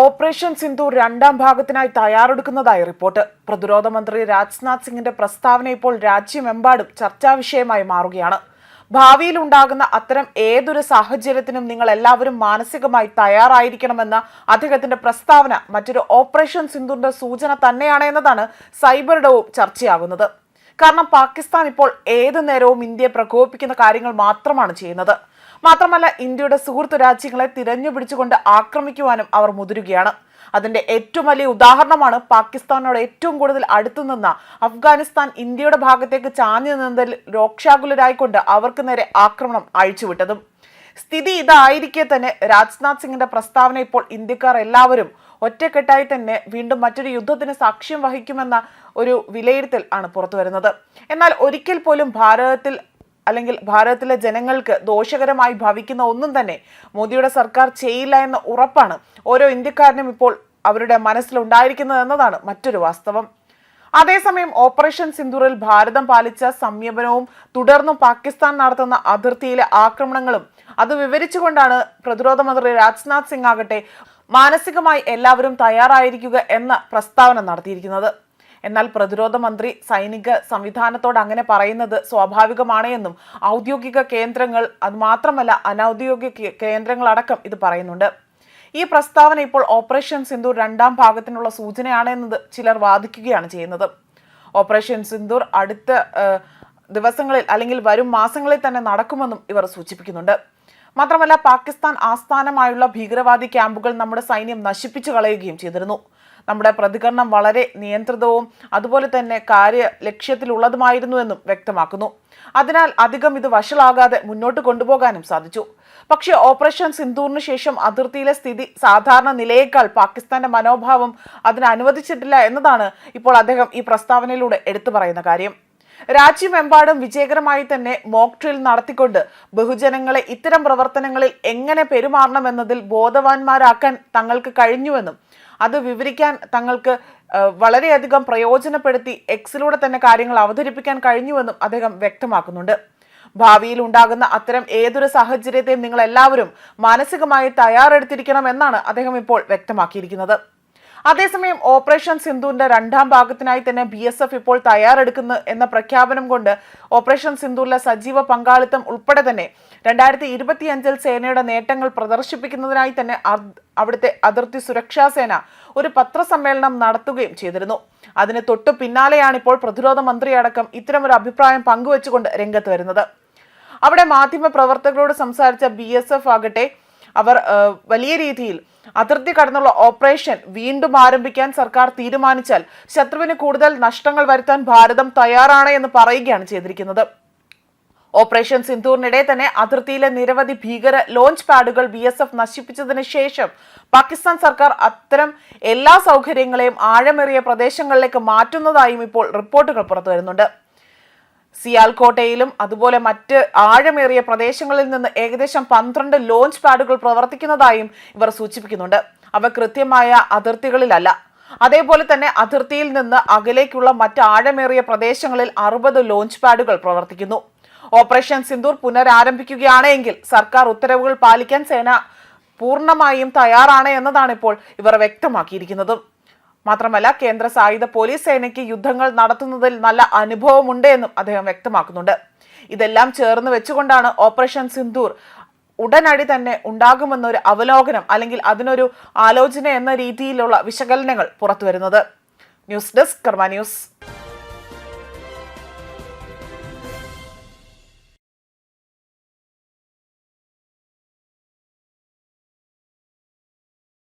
Operation Sindhu രണ്ടാം ഭാഗത്തിനായി തയ്യാറെടുക്കുന്നതായി report. പ്രതിരോധ മന്ത്രി രാജ്നാഥ് സിംഗിന്റെ പ്രസ്താവന ഇപ്പോൾ രാജ്യമെമ്പാടും ചർച്ചാ വിഷയമായി മാറുകയാണ്. ഭാവിയിൽ ഉണ്ടാകുന്ന അത്തരം ഏതൊരു സാഹചര്യത്തിനും നിങ്ങൾ എല്ലാവരും മാനസികമായി തയ്യാറായിരിക്കണമെന്ന അദ്ദേഹത്തിന്റെ പ്രസ്താവന മറ്റൊരു ഓപ്പറേഷൻ സിന്ധുവിന്റെ സൂചന തന്നെയാണ് എന്നതാണ് സൈബറിടവും ചർച്ചയാകുന്നത്. കാരണം പാകിസ്ഥാൻ ഇപ്പോൾ ഏതു നേരവും ഇന്ത്യയെ പ്രകോപിപ്പിക്കുന്ന കാര്യങ്ങൾ മാത്രമാണ് ചെയ്യുന്നത്. മാത്രമല്ല ഇന്ത്യയുടെ സുഹൃത്തു രാജ്യങ്ങളെ തിരഞ്ഞു പിടിച്ചുകൊണ്ട് ആക്രമിക്കുവാനും അവർ മുതിരുകയാണ്. അതിന്റെ ഏറ്റവും വലിയ ഉദാഹരണമാണ് പാകിസ്ഥാനോട് ഏറ്റവും കൂടുതൽ അടുത്തു നിന്ന അഫ്ഗാനിസ്ഥാൻ ഇന്ത്യയുടെ ഭാഗത്തേക്ക് ചാഞ്ഞു നിന്നതിൽ രോക്ഷാകുലരായിക്കൊണ്ട് അവർക്ക് നേരെ ആക്രമണം അഴിച്ചുവിട്ടതും. സ്ഥിതി ഇതായിരിക്കെ തന്നെ. രാജ്നാഥ് സിംഗിന്റെ പ്രസ്താവന ഇപ്പോൾ ഇന്ത്യക്കാർ എല്ലാവരും ഒറ്റക്കെട്ടായി തന്നെ വീണ്ടും മറ്റൊരു യുദ്ധത്തിന് സാക്ഷ്യം വഹിക്കുമെന്ന ഒരു വിലയിരുത്തൽ ആണ് പുറത്തു വരുന്നത് എന്നാൽ ഒരിക്കൽ പോലും ഭാരതത്തിൽ അല്ലെങ്കിൽ ഭാരതത്തിലെ ജനങ്ങൾക്ക് ദോഷകരമായി ഭവിക്കുന്ന ഒന്നും തന്നെ മോദിയുടെ സർക്കാർ ചെയ്യില്ല എന്ന ഉറപ്പാണ് ഓരോ ഇന്ത്യക്കാരനും ഇപ്പോൾ അവരുടെ മനസ്സിലുണ്ടായിരിക്കുന്നത് എന്നതാണ് മറ്റൊരു വാസ്തവം. അതേസമയം ഓപ്പറേഷൻ സിന്ദൂറിൽ ഭാരതം പാലിച്ച സംയമനവും തുടർന്നും പാകിസ്ഥാൻ നടത്തുന്ന അതിർത്തിയിലെ ആക്രമണങ്ങളും അത് വിവരിച്ചുകൊണ്ടാണ് പ്രതിരോധ മന്ത്രി രാജ്നാഥ് സിംഗ് ആകട്ടെ മാനസികമായി എല്ലാവരും തയ്യാറായിരിക്കുക എന്ന പ്രസ്താവന നടത്തിയിരിക്കുന്നത്. എന്നാൽ പ്രതിരോധ മന്ത്രി സൈനിക സംവിധാനത്തോട് അങ്ങനെ പറയുന്നത് സ്വാഭാവികമാണ് എന്നും ഔദ്യോഗിക കേന്ദ്രങ്ങൾ അത് മാത്രമല്ല അനൌദ്യോഗിക കേന്ദ്രങ്ങളടക്കം ഇത് പറയുന്നുണ്ട്. ഈ പ്രസ്താവന ഇപ്പോൾ ഓപ്പറേഷൻ സിന്ദൂർ രണ്ടാം ഭാഗത്തിനുള്ള സൂചനയാണ് എന്നത് ചിലർ വാദിക്കുകയാണ് ചെയ്യുന്നത്. ഓപ്പറേഷൻ സിന്ദൂർ അടുത്ത ദിവസങ്ങളിൽ അല്ലെങ്കിൽ വരും മാസങ്ങളിൽ തന്നെ നടക്കുമെന്നും ഇവർ സൂചിപ്പിക്കുന്നുണ്ട്. മാത്രമല്ല പാകിസ്ഥാൻ ആസ്ഥാനമായുള്ള ഭീകരവാദി ക്യാമ്പുകൾ നമ്മുടെ സൈന്യം നശിപ്പിച്ചു കളയുകയും ചെയ്തിരുന്നു. നമ്മുടെ പ്രതികരണം വളരെ നിയന്ത്രിതവും അതുപോലെ തന്നെ കാര്യ ലക്ഷ്യത്തിലുള്ളതുമായിരുന്നുവെന്നും വ്യക്തമാക്കുന്നു. അതിനാൽ അധികം ഇത് വഷളാകാതെ മുന്നോട്ട് കൊണ്ടുപോകാനും സാധിച്ചു. പക്ഷേ ഓപ്പറേഷൻ സിന്ദൂറിന് ശേഷം അതിർത്തിയിലെ സ്ഥിതി സാധാരണ നിലയേക്കാൾ പാകിസ്ഥാന്റെ മനോഭാവം അതിന് അനുവദിച്ചിട്ടില്ല എന്നതാണ് ഇപ്പോൾ അദ്ദേഹം ഈ പ്രസ്താവനയിലൂടെ എടുത്തു പറയുന്ന കാര്യം. രാജ്യമെമ്പാടും വിജയകരമായി തന്നെ മോക് ഡ്രിൽ നടത്തിക്കൊണ്ട് ബഹുജനങ്ങളെ ഇത്തരം പ്രവർത്തനങ്ങളിൽ എങ്ങനെ പെരുമാറണമെന്നതിൽ ബോധവാന്മാരാക്കാൻ തങ്ങൾക്ക് കഴിഞ്ഞുവെന്നും അത് വിവരിക്കാൻ തങ്ങൾക്ക് വളരെയധികം പ്രയോജനപ്പെടുത്തി എക്സിലൂടെ തന്നെ കാര്യങ്ങൾ അവതരിപ്പിക്കാൻ കഴിഞ്ഞുവെന്നും അദ്ദേഹം വ്യക്തമാക്കുന്നുണ്ട്. ഭാവിയിൽ ഉണ്ടാകുന്ന അത്തരം ഏതൊരു സാഹചര്യത്തെയും നിങ്ങൾ എല്ലാവരും മാനസികമായി തയ്യാറെടുത്തിരിക്കണം എന്നാണ് അദ്ദേഹം ഇപ്പോൾ വ്യക്തമാക്കിയിരിക്കുന്നത്. അതേസമയം ഓപ്പറേഷൻ സിന്ധുവിന്റെ രണ്ടാം ഭാഗത്തിനായി തന്നെ ബി എസ് എഫ് ഇപ്പോൾ തയ്യാറെടുക്കുന്നു എന്ന പ്രഖ്യാപനം കൊണ്ട് ഓപ്പറേഷൻ സിന്ധുവിലെ സജീവ പങ്കാളിത്തം ഉൾപ്പെടെ തന്നെ രണ്ടായിരത്തി ഇരുപത്തിയഞ്ചിൽ സേനയുടെ നേട്ടങ്ങൾ പ്രദർശിപ്പിക്കുന്നതിനായി തന്നെ അവിടുത്തെ അതിർത്തി സുരക്ഷാ സേന ഒരു പത്രസമ്മേളനം നടത്തുകയും ചെയ്തിരുന്നു. അതിന് തൊട്ടു പിന്നാലെയാണ് ഇപ്പോൾ പ്രതിരോധ മന്ത്രിയടക്കം ഇത്തരമൊരു അഭിപ്രായം പങ്കുവച്ചുകൊണ്ട് രംഗത്ത് വരുന്നത്. അവിടെ മാധ്യമ പ്രവർത്തകരോട് സംസാരിച്ച ബി ആകട്ടെ അവർ വലിയ രീതിയിൽ അതിർത്തി കടന്നുള്ള ഓപ്പറേഷൻ വീണ്ടും ആരംഭിക്കാൻ സർക്കാർ തീരുമാനിച്ചാൽ ശത്രുവിന് കൂടുതൽ നഷ്ടങ്ങൾ വരുത്താൻ ഭാരതം തയ്യാറാണ് എന്ന് പറയുകയാണ് ചെയ്തിരിക്കുന്നത്. ഓപ്പറേഷൻ സിന്ധൂറിനിടെ തന്നെ അതിർത്തിയിലെ നിരവധി ഭീകര ലോഞ്ച് പാഡുകൾ ബി എസ് എഫ് നശിപ്പിച്ചതിന് ശേഷം പാകിസ്ഥാൻ സർക്കാർ അത്തരം എല്ലാ സൗകര്യങ്ങളെയും ആഴമേറിയ പ്രദേശങ്ങളിലേക്ക് മാറ്റുന്നതായും ഇപ്പോൾ റിപ്പോർട്ടുകൾ പുറത്തു വരുന്നുണ്ട് സിയാൽകോട്ടയിലും അതുപോലെ മറ്റ് ആഴമേറിയ പ്രദേശങ്ങളിൽ നിന്ന് ഏകദേശം പന്ത്രണ്ട് ലോഞ്ച് പാഡുകൾ പ്രവർത്തിക്കുന്നതായും ഇവർ സൂചിപ്പിക്കുന്നുണ്ട്. അവ കൃത്യമായ അതിർത്തികളിലല്ല. അതേപോലെ തന്നെ അതിർത്തിയിൽ നിന്ന് അകലേക്കുള്ള മറ്റ് ആഴമേറിയ പ്രദേശങ്ങളിൽ അറുപത് ലോഞ്ച് പാഡുകൾ പ്രവർത്തിക്കുന്നു. ഓപ്പറേഷൻ സിന്ദൂർ പുനരാരംഭിക്കുകയാണെങ്കിൽ സർക്കാർ ഉത്തരവുകൾ പാലിക്കാൻ സേന പൂർണമായും തയ്യാറാണ് എന്നതാണ് ഇപ്പോൾ ഇവർ വ്യക്തമാക്കിയിരിക്കുന്നതും. മാത്രമല്ല കേന്ദ്ര സായുധ പോലീസ് സേനയ്ക്ക് യുദ്ധങ്ങൾ നടത്തുന്നതിൽ നല്ല അനുഭവമുണ്ട് എന്നും അദ്ദേഹം വ്യക്തമാക്കുന്നുണ്ട്. ഇതെല്ലാം ചേർന്ന് വെച്ചുകൊണ്ടാണ് ഓപ്പറേഷൻ സിന്ദൂർ ഉടനടി തന്നെ ഉണ്ടാകുമെന്നൊരു അവലോകനം അല്ലെങ്കിൽ അതിനൊരു ആലോചന എന്ന രീതിയിലുള്ള വിശകലനങ്ങൾ പുറത്തുവരുന്നത്. News desk Karma news.